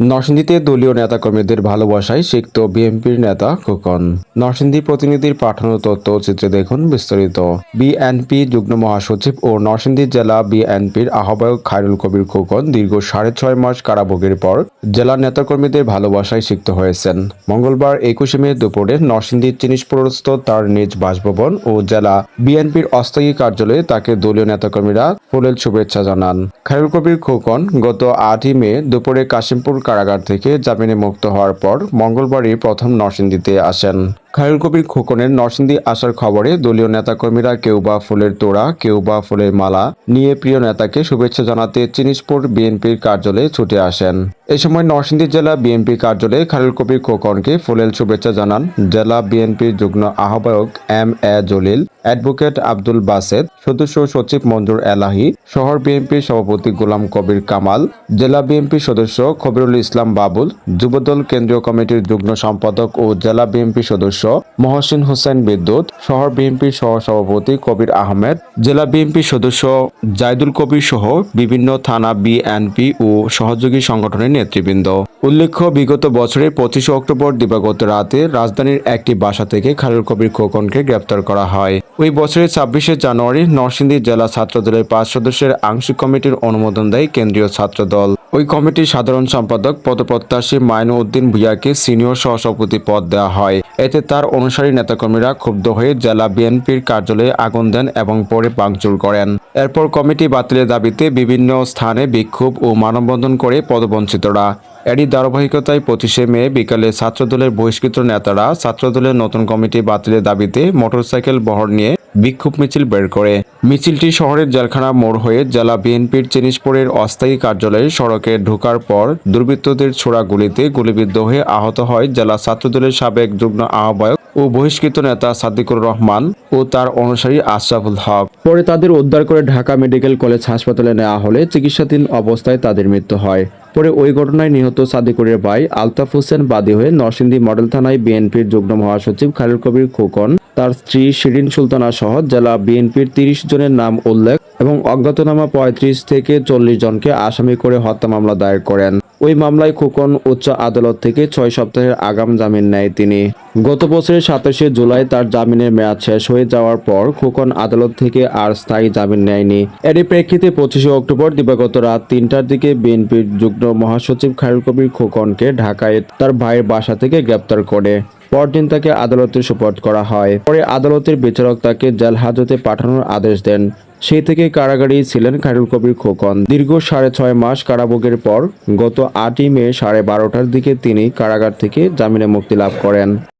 নরসিংদীতে দলীয় নেতাকর্মীদের ভালোবাসায় সিক্ত বিএনপির নেতা খোকন। নরসিংদী প্রতিনিধির পাঠানো তথ্য চিত্রে দেখুন বিস্তারিত। বিএনপি যুগ্ম মহাসচিব ও নরসিংদী জেলা বিএনপির আহ্বায়ক খায়রুল কবির খোকন দীর্ঘ সাড়ে ছয় মাস কারাভোগের পর জেলা নেতাকর্মীদের ভালোবাসায় সিক্ত হয়েছেন। মঙ্গলবার একুশে মে দুপুরে নরসিংদীর জিনিসপুরস্থ তার নিজ বাসভবন ও জেলা বিএনপির অস্থায়ী কার্যালয়ে তাকে দলীয় নেতাকর্মীরা ফুলেল শুভেচ্ছা জানান। খায়রুল কবির খোকন গত আটই মে দুপুরে কাশিমপুর কারাগার থেকে জামিনে মুক্ত হওয়ার পর মঙ্গলবারই প্রথম নরসিংদীতে আসেন। খায়রুল কবির খোকনের নরসিংদী আসার খবরে দলীয় নেতাকর্মীরা কেউ বা ফুলের তোড়া, কেউ বা ফুলের মালা নিয়ে প্রিয় নেতাকে শুভেচ্ছা জানাতে চিনিসপুর বিএনপির কার্যালয়ে ছুটে আসেন। এ সময় নরসিংদী জেলা বিএনপি কার্যালয়ে খায়রুল কবির খোকনকে ফুলেল শুভেচ্ছা জানান জেলা বিএনপির যুগ্ম আহ্বায়ক M A Jalil, advocate Abdul Based, সদস্য সচিব মঞ্জুর এলাহি, শহর বিএনপির সভাপতি গোলাম কবির কামাল, জেলা বিএনপির সদস্য খবিরুল ইসলাম বাবুল, যুবদল কেন্দ্রীয় কমিটির যুগ্ম সম্পাদক ও জেলা বিএনপি সদস্য মহসিন হোসেন বিদ্যুৎ শহর বিএনপির সহ সভাপতি কবির আহমেদ, জেলা বিএনপি সদস্য জাইদুল কবির সহ বিভিন্ন থানা বিএনপি ও সহযোগী সংগঠনের নেতৃবৃন্দ। উল্লেখ্য, বিগত বছরের পঁচিশে অক্টোবর দিবাগত রাতে রাজধানীর একটি বাসা থেকে খায়রুল কবির খোকনকে গ্রেপ্তার করা হয়। ওই বছরের ছাব্বিশে জানুয়ারি নরসিংদী জেলা ছাত্রদলের পাঁচ সদস্যের আংশিক কমিটির অনুমোদন দেয় কেন্দ্রীয় ছাত্রদল। ওই কমিটির সাধারণ সম্পাদক, পদপ্রত্যাশী মাইনু উদ্দিন ভুইয়াকে সিনিয়র সহসভাপতি পদ দেওয়া হয়। এতে তার অনুসারী নেতাকর্মীরা ক্ষুব্ধ হয়ে জেলা বিএনপির কার্যালয়ে আগুন দেন এবং পরে ভাঙচুর করেন। এরপর কমিটি বাতিলের দাবিতে বিভিন্ন স্থানে বিক্ষোভ ও মানববন্ধন করে পদবঞ্চিতরা। এরই ধারাবাহিকতায় পঁচিশে মে বিকালে ছাত্রদলের বহিষ্কৃত নেতারা ছাত্রদলের নতুন কমিটি বাতিলের দাবিতে মোটরসাইকেল বহর নিয়ে বিক্ষোভ মিছিল বের করে। মিছিলটি শহরের জেলখানা মোড় হয়ে জেলা বিএনপির চিনিসপুরের অস্থায়ী কার্যালয়ে সড়কে ঢোকার পর দুর্বৃত্তদের ছোড়া গুলিতে গুলিবিদ্ধ হয়ে আহত হয় জেলা ছাত্রদলের সাবেক যুগ্ম আহ্বায়ক ও বহিষ্কৃত নেতা সাদিকুর রহমান ও তার অনুসারী আশরাফুল হক। পরে তাদের উদ্ধার করে ঢাকা মেডিকেল কলেজ হাসপাতালে নেওয়া হলে চিকিৎসাধীন অবস্থায় তাদের মৃত্যু হয়। পরে ওই ঘটনায় নিহত সাদিকুরের ভাই আলতাফ হোসেন বাদী হয়ে নরসিংদী মডেল থানায় বিএনপির যুগ্ম মহাসচিব খালিল কবির খোকন, তার স্ত্রী শিরিন সুলতানা সহ জেলা বিএনপির তিরিশ জনের নাম উল্লেখ এবং অজ্ঞাতনামা পঁয়ত্রিশ থেকে চল্লিশ জনকে আসামি করে হত্যা মামলা দায়ের করেন। ওই মামলায় খোকন উচ্চ আদালত থেকে ছয় সপ্তাহের আগাম জামিন নেয় তিনি। গত বছরের সাতাশে জুলাই তার জামিনের মেয়াদ শেষ হয়ে যাওয়ার পর খোকন আদালত থেকে আর স্থায়ী জামিন নেয়নি। এরই প্রেক্ষিতে পঁচিশে অক্টোবর দিবাগত রাত তিনটার দিকে বিএনপির যুগ্ম মহাসচিব খায়রুল কবির খোকনকে ঢাকায় তার ভাইয়ের বাসা থেকে গ্রেপ্তার করে। পরদিন তাকে আদালতে সুপর্দ করা হয়। পরে আদালতের বিচারক তাকে জেল হাজতে পাঠানোর আদেশ দেন। সেই থেকে কারাগারেই ছিলেন খায়রুল কবির খোকন। দীর্ঘ সাড়ে ছয় মাস কারাভোগের পর গত আটই মে সাড়ে বারোটার দিকে তিনি কারাগার থেকে জামিনে মুক্তি লাভ করেন।